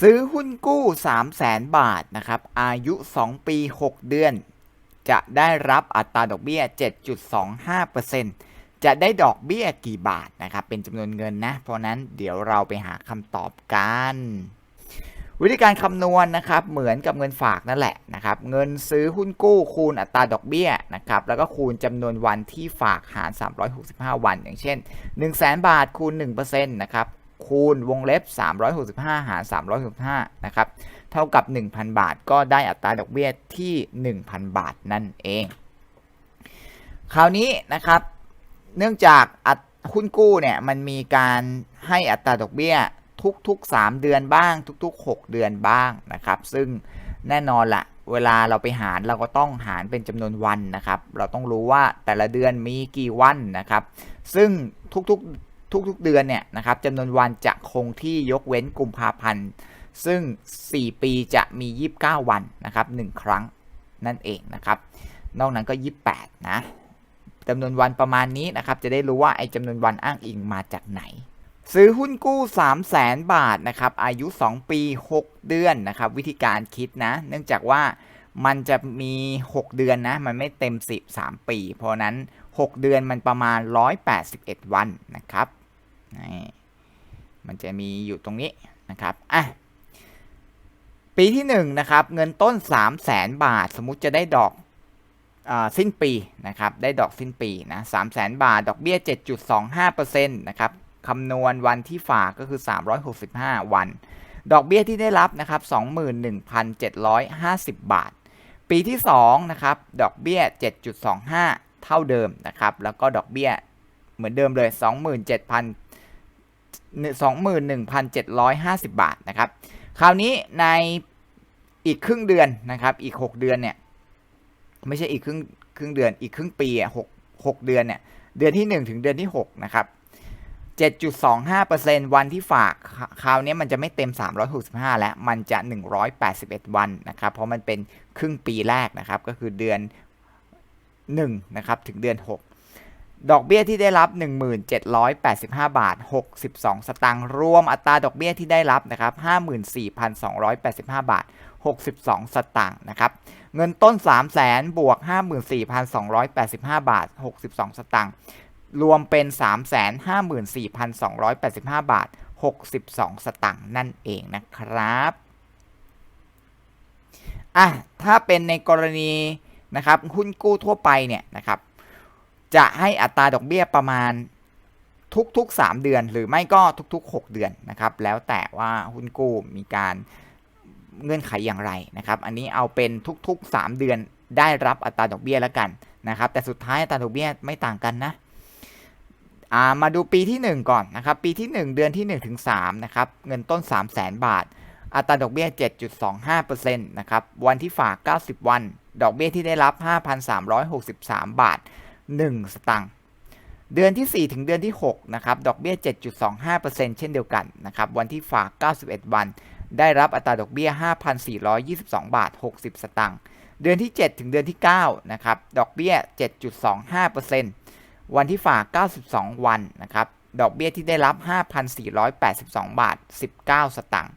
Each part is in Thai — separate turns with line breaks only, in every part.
ซื้อหุ้นกู้ 3 0 0แสนบาทนะครับ อายุ 2 ปี 6 เดือน จะได้รับอัตราดอกเบี้ย 7.25%จะได้ดอกเบี้ยกี่บาทนะครับ เป็นจำนวนเงินนะ เพราะนั้นเดี๋ยวเราไปหาคำตอบกัน วิธีการคำนวณนะครับ เหมือนกับเงินฝากนั่นแหละนะครับ เงินซื้อหุ้นกู้คูณอัตราดอกเบี้ยนะครับ แล้วก็คูณจำนวนวันที่ฝากหาร 365 วัน อย่างเช่น 1 0 0 0 0แบาทคูณ1%นะครับ คูณวงเล็บ 365 หาร 365 นะครับ เท่ากับ 1,000 บาท ก็ได้อัตราดอกเบี้ยที่ 1,000 บาทนั่นเอง คราวนี้นะครับ เนื่องจากหุ้นกู้เนี่ยมันมีการให้อัตราดอกเบี้ยทุกๆ 3 เดือนบ้าง ทุกๆ 6 เดือนบ้างนะครับ ซึ่งแน่นอนละเวลาเราไปหารเราก็ต้องหารเป็นจำนวนวันนะครับ เราต้องรู้ว่าแต่ละเดือนมีกี่วันนะครับ ซึ่งทุกๆ ทุกๆเดือนเนี่ยนะครับจำนวนวันจะคงที่ยกเว้นกุมภาพันธ์ ซึ่ง 4 ปีจะมี 29 วันนะครับ1ครั้งนั่นเองนะครับ นอกนั้นก็ 28 นะจำนวนวันประมาณนี้นะครับ จะได้รู้ว่าไอ้จำนวนวันอ้างอิงมาจากไหน ซื้อหุ้นกู้ 3 0 0แสนบาทนะครับ อายุ 2 ปี 6 เดือนนะครับ วิธีการคิดนะ เนื่องจากว่ามันจะมี 6 เดือนนะ มันไม่เต็ม 13 ปี เพราะนั้น 6 เดือนมันประมาณ 181 วันนะครับ นี่มันจะมีอยู่ตรงนี้นะครับอะปีที่1นนะครับเงินต้น 3 0 0แสนบาท สมมุติจะได้ดอกอสิ้นปีนะครับได้ดอกสิ้นปีนะสามแสนบาท ดอกเบี้ย 7.25%นะครับคำนวณวันที่ฝากก็คือ 365 วัน ดอกเบี้ยที่ได้รับนะครับ21,750 บาท ปีที่2นะครับดอกเบี้ย 7.25 เท่าเดิมนะครับแล้วก็ดอกเบี้ยเหมือนเดิมเลย 27,000 21,750 บาทนะครับ คราวนี้ในอีกครึ่งเดือนนะครับ อีก 6 เดือนเนี่ย ไม่ใช่อีกครึ่งครึ่งเดือน อีกครึ่งปีอะหกหกเดือนเนี่ย เดือนที่ 1 ถึงเดือนที่ 6 นะครับ 7.25%วันที่ฝาก คราวนี้มันจะไม่เต็ม 365 แล้ว มันจะ 181 วันนะครับ เพราะมันเป็นครึ่งปีแรกนะครับ ก็คือเดือน1นะครับ ถึงเดือน 6 ดอกเบี้ยที่ได้รับ 1785 บาท 62 สตางค์รวมอัตราดอกเบี้ยที่ได้รับนะครับ54,285 บาท 62 สตางค์นะครับเงินต้น 3 0 0แสนบวก 54,285 บาท 62 สตางค์รวมเป็น 354,285 บาท 62 สตางค์นั่นเองนะครับอะถ้าเป็นในกรณีนะครับหุ้นกู้ทั่วไปเนี่ยนะครับ จะให้อัตราดอกเบี้ยประมาณทุกๆ 3 เดือน หรือไม่ก็ทุกๆ 6 เดือนนะครับ แล้วแต่ว่าหุ้นกู้มีการเงื่อนไขอย่างไรนะครับ อันนี้เอาเป็นทุก ๆ 3 เดือนได้รับอัตราดอกเบี้ยแล้วกันนะครับ แต่สุดท้ายอัตราดอกเบี้ยไม่ต่างกันนะมาดูปีที่ 1 ก่อนนะครับ ปีที่ 1 เดือนที่1ถึง3นะครับ เงินต้น 3 0 0แสนบาท อัตราดอกเบี้ย 7.25%นะครับ วันที่ฝาก 90 วัน ดอกเบี้ยที่ได้รับ 5,363 บาท 1 สตางค์เดือนที่ 4 ถึงเดือนที่ 6 นะครับ ดอกเบี้ย 7.25%เช่นเดียวกันนะครับ วันที่ฝาก 91 วัน ได้รับอัตราดอกเบี้ย 5,422 บาท 60 สตางค์ เดือนที่ 7 ถึงเดือนที่ 9 นะครับ ดอกเบี้ย 7.25%วันที่ฝาก 92 วันนะครับ ดอกเบี้ยที่ได้รับ 5,482 บาท 19 สตางค์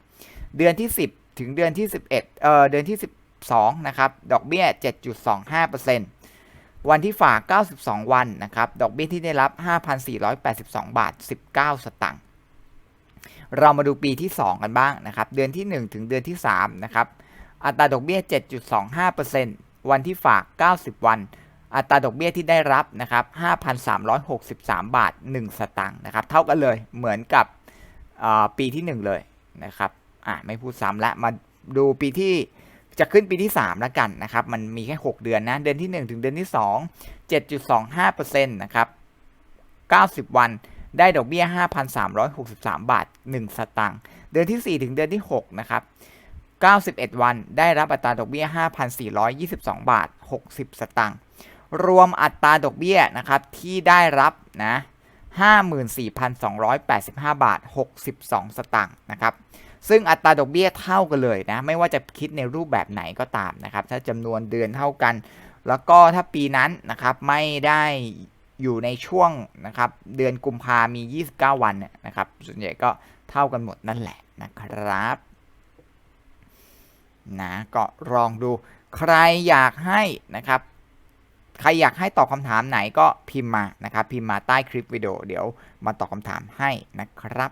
เดือนที่ 10 ถึงเดือนที่ 11 เอ่อ เดือนที่ 12 นะครับ ดอกเบี้ย 7.25% วันที่ฝาก 92 วันนะครับ ดอกเบี้ยที่ได้รับ 5,482 บาท 19 สตางค์ เรามาดูปีที่ 2 กันบ้างนะครับ เดือนที่ 1 ถึงเดือนที่ 3 นะครับ อัตราดอกเบี้ย 7.25%วันที่ฝาก 90 วัน อัตราดอกเบี้ยที่ได้รับนะครับ 5,363 บาท 1 สตางค์นะครับ เท่ากันเลย เหมือนกับปีที่ 1 เลยนะครับ อ่าไม่พูดซ้ำละ มาดูปีที่ จะขึ้นปีที่ 3 แล้วกันนะครับ มันมีแค่ 6 เดือนนะ เดือนที่ 1 ถึงเดือนที่ 2 7.25%นะครับ 90 วันได้ดอกเบี้ย 5,363 บาท 1 สตางค์ เดือนที่ 4 ถึงเดือนที่ 6 นะครับ 91 วันได้รับอัตราดอกเบี้ย 5,422 บาท 60 สตางค์ รวมอัตราดอกเบี้ยนะครับที่ได้รับนะ 54,285 บาท 62 สตางค์นะครับ ซึ่งอัตราดอกเบี้ยเท่ากันเลยนะ ไม่ว่าจะคิดในรูปแบบไหนก็ตามนะครับ ถ้าจำนวนเดือนเท่ากัน แล้วก็ถ้าปีนั้นนะครับไม่ได้อยู่ในช่วงนะครับเดือนกุมภามี 29 วันเนี่ยนะครับ ส่วนใหญ่ก็เท่ากันหมดนั่นแหละนะครับนะก็ลองดูใครอยากให้นะครับ ใครอยากให้ตอบคำถามไหนก็พิมพ์มานะครับ พิมพ์มาใต้คลิปวิดีโอเดี๋ยวมาตอบคำถามให้นะครับ